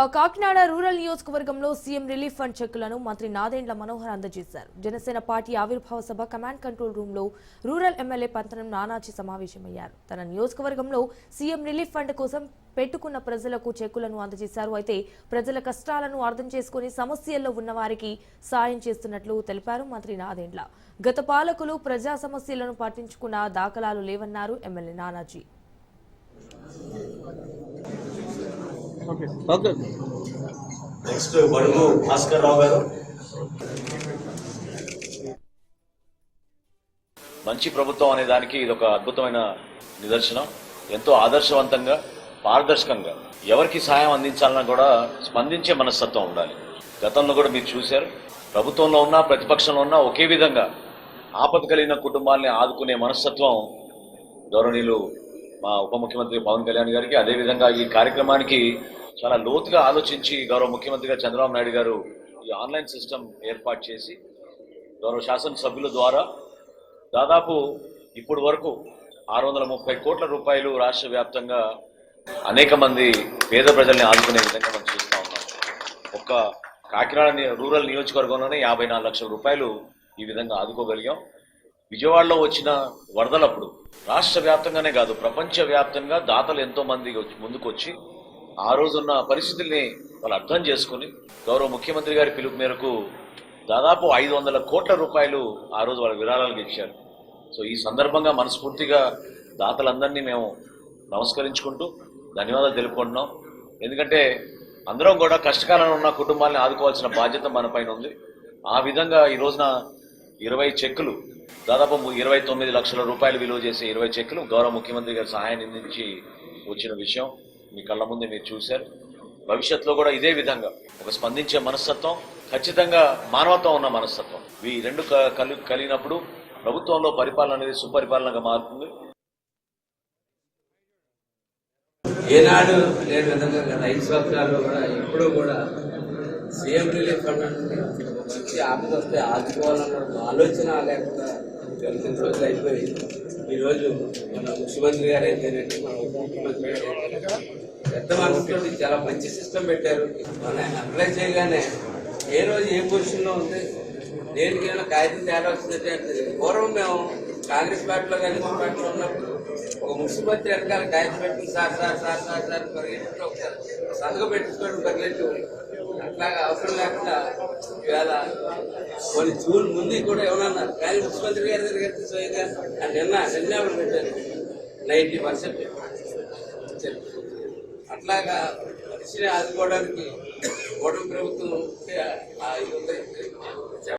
Kakinada rural నియోజకవర్గంలో CM relief fund చెక్కులను మంత్రి నాదేండ్ల మనోహర్ అందజేశారు. జనసేన పార్టీ ఆవిర్భావ సభ కమాండ్ కంట్రోల్ రూమ్లో రూరల్ ఎమ్మెల్యే పంతనం నానాజీ సమావేశమయ్యారు. తన నియోజకవర్గంలో సీఎం రిలీఫ్ ఫండ్ కోసం పెట్టుకున్న ప్రజలకు చెక్కులను అందజేశారు. అయితే ప్రజల కష్టాలను అర్థం చేసుకుని సమస్యల్లో ఉన్న వారికి సాయం చేస్తున్నట్లు తెలిపారు మంత్రి నాదేండ్ల. గత పాలకులు ప్రజా సమస్యలను పట్టించుకున్న దాఖలాలు లేవన్నారు MLA Nanaji. Okay next Badugu Bhaskar Rao గారు. మంచి ప్రభుత్వం అనే దానికి ఇది ఒక అద్భుతమైన నిదర్శనం. ఎంతో ఆదర్శవంతంగా పారదర్శకంగా ఎవరికి సాయం అందించాలన్నా కూడా స్పందించే మనస్తత్వం ఉండాలి. గతంలో కూడా మీరు చూశారు. ప్రభుత్వంలో ఉన్నా ప్రతిపక్షంలో ఉన్నా ఒకే విధంగా ఆపద కలిగిన కుటుంబాల్ని ఆదుకునే మనస్తత్వం గౌరవనీయులు మా ఉప ముఖ్యమంత్రి పవన్ కళ్యాణ్ గారికి అదేవిధంగా ఈ కార్యక్రమానికి చాలా లోతుగా ఆలోచించి గౌరవ ముఖ్యమంత్రిగా చంద్రబాబు నాయుడు గారు ఈ ఆన్లైన్ సిస్టమ్ ఏర్పాటు చేసి గౌరవ శాసనసభ్యుల ద్వారా దాదాపు ఇప్పుడు వరకు ఆరు వందల ముప్పై కోట్ల రూపాయలు రాష్ట్ర వ్యాప్తంగా అనేక మంది పేద ప్రజల్ని ఆదుకునే విధంగా మనం చూస్తూ ఉన్నాం. ఒక్క కాకినాడ రూరల్ నియోజకవర్గంలోనే యాభై నాలుగు లక్షల రూపాయలు ఈ విధంగా ఆదుకోగలిగాం. విజయవాడలో వచ్చిన వరదలప్పుడు రాష్ట్ర వ్యాప్తంగానే కాదు ప్రపంచ వ్యాప్తంగా దాతలు ఎంతో మంది ముందుకొచ్చి ఆ రోజున్న పరిస్థితుల్ని వాళ్ళు అర్థం చేసుకుని గౌరవ ముఖ్యమంత్రి గారి పిలుపు మేరకు దాదాపు ఐదు వందల కోట్ల రూపాయలు ఆ రోజు వాళ్ళ విరాళాలకు ఇచ్చారు. సో ఈ సందర్భంగా మనస్ఫూర్తిగా దాతలందరినీ మేము నమస్కరించుకుంటూ ధన్యవాదాలు తెలుపుకుంటున్నాం. ఎందుకంటే అందరం కూడా కష్టకాలంలో ఉన్న కుటుంబాలను ఆదుకోవాల్సిన బాధ్యత మన పైన ఉంది. ఆ విధంగా ఈ రోజున ఇరవై చెక్కులు దాదాపు ఇరవై తొమ్మిది లక్షల రూపాయలు విలువ చేసే ఇరవై చెక్కులు గౌరవ ముఖ్యమంత్రి గారి సహాయాన్ని నుంచి వచ్చిన విషయం మీ కళ్ళ ముందే మీరు చూశారు. భవిష్యత్తులో కూడా ఇదే విధంగా ఒక స్పందించే మనస్తత్వం ఖచ్చితంగా మానవత్వం ఉన్న మనస్తత్వం. ఈ రెండు కలి కలిగినప్పుడు ప్రభుత్వంలో పరిపాలన అనేది సుపరిపాలనగా మారుతుంది. ఏనాడు లేని విధంగా గత ఐదు సంవత్సరాల్లో కూడా ఎప్పుడూ కూడా సీఎం రిలీఫ్ ఫండ్ అంటే ఒక మంచి ఆపద వస్తే ఆదుకోవాలన్న ఆలోచన లేకుండా గడిచిన రోజులు అయిపోయి ఈరోజు మన ముఖ్యమంత్రి గారు అయితేనండి మన ఉప ముఖ్యమంత్రి గారు పెద్ద మనసుతో చాలా మంచి సిస్టమ్ పెట్టారు. మన అప్లై చేయగానే ఏ రోజు ఏ పొజిషన్లో ఉంది? దేనికైనా కాగితం తేడా పూర్వం మేము కాంగ్రెస్ పార్టీలో కానీ పార్టీలో ఉన్నప్పుడు ఒక ముఖ్యమంత్రి వెనకాల కాగితం పెట్టుకుని sir sir sir sir sir పరిగెత్తుకుంటూ ఒకసారి సంతకం పెట్టుకోవడం పరిగెట్టు అట్లాగా అవసరం లేకుండా ఇవాళ కొన్ని జూన్ ముందు కూడా ఏమన్నారు కానీ ముఖ్యమంత్రి గారి దగ్గర స్వయంగా నిన్న నిన్న పెట్టారు? Ninety percent. అట్లాగా మనిషిని ఆదుకోవడానికి ఓటమి ప్రభుత్వం ఆ ఐదు